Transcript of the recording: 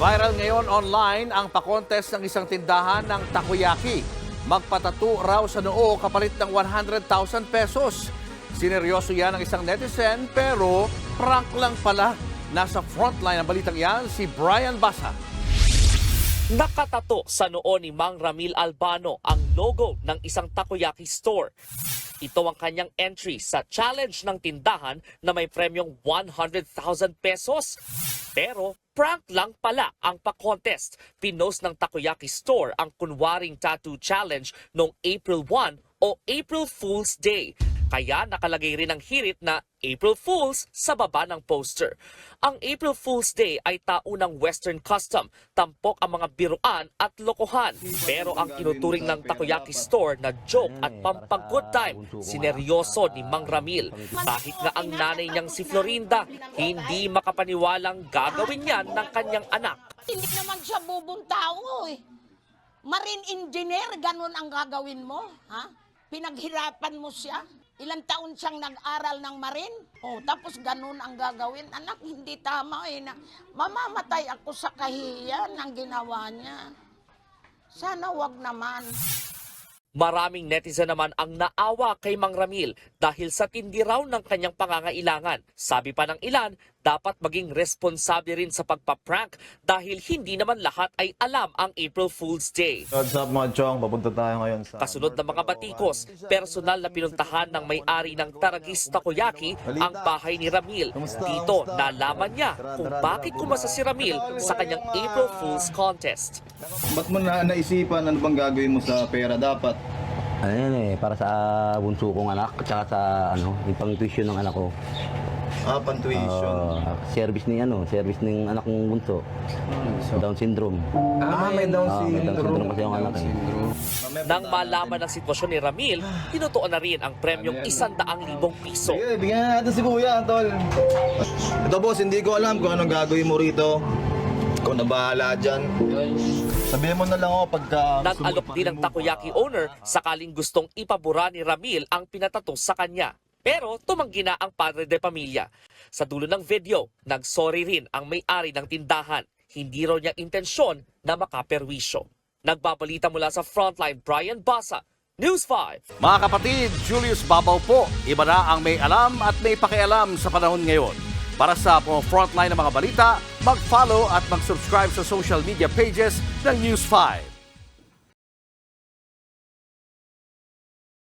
Viral ngayon online ang pakontes ng isang tindahan ng takoyaki. Magpatato raw sa noo kapalit ng 100,000 pesos. Sineryoso yan ng isang netizen pero prank lang pala. Nasa frontline ng balitang yan si Brian Basa. Nakatato sa noo ni Mang Ramil Albano ang logo ng isang takoyaki store. Ito ang kanyang entry sa challenge ng tindahan na may premyong 100,000 pesos. Pero prank lang pala ang pa-contest. Pinost ng takoyaki store ang kunwaring tattoo challenge noong April 1 o April Fool's Day. Kaya nakalagay rin ang hirit na April Fools sa baba ng poster. Ang April Fool's Day ay taunang Western custom, tampok ang mga biruan at lokohan. Pero ang inuturing ng takoyaki store na joke at pampag-good time, sineryoso ni Mang Ramil. Kahit nga ang nanay niyang si Florinda, hindi makapaniwalang gagawin yan ng kanyang anak. Hindi naman siya bubong tao eh. Marine engineer, ganun ang gagawin mo, ha? Pinaghirapan mo siya. Ilang taon siyang nag-aral ng marine. Oh, tapos ganun ang gagawin. Anak, hindi tama eh. Na, mamamatay ako sa kahiyan ng ginawa niya. Sana wag naman. Maraming netizen naman ang naawa kay Mang Ramil dahil sa tindi raw ng kanyang pangangailangan. Sabi pa ng ilan, dapat maging responsable rin sa pagpa-prank dahil hindi naman lahat ay alam ang April Fool's Day. What's up mga chong? Papunta tayo ngayon sa... Kasunod ng mga batikos, personal na pinuntahan ng may-ari ng Taragis Takoyaki ang bahay ni Ramil. Dito nalaman niya kung bakit kumasa si Ramil sa kanyang April Fool's Contest. Ba't mo na naisipan ano bang gagawin mo sa pera dapat? Ano yan eh, para sa bunso kong anak, at saka sa ano, yung pang tuition ng anak ko. Ah, pan-tuition. Ah, service ni ano, service ng anak kong bunso. Down syndrome. ah, may Down Ah, may Down syndrome kasi yung anak eh. Nang malaman ang sitwasyon ni Ramil, tinutuon na rin ang premyong isandaang libong piso. Sige, bigyan na natin si Kuya, tol. Ito boss, hindi ko alam kung anong gagawin mo rito. Ikaw na bahala dyan. Sabihin mo na lang ako pagka... Nag-alok din ang takoyaki owner sakaling gustong ipabura ni Ramil ang pinatato sa kanya. Pero tumanggi na ang padre de pamilya. Sa dulo ng video, nagsorry rin ang may-ari ng tindahan. Hindi raw niya intensyon na makaperwisyo. Nagbabalita mula sa Frontline, Brian Basa, News 5. Mga kapatid, Julius Babaw po. Iba na ang may alam at may pakialam sa panahon ngayon. Para sa mga frontline ng mga balita, mag-follow at mag-subscribe sa social media pages ng News 5.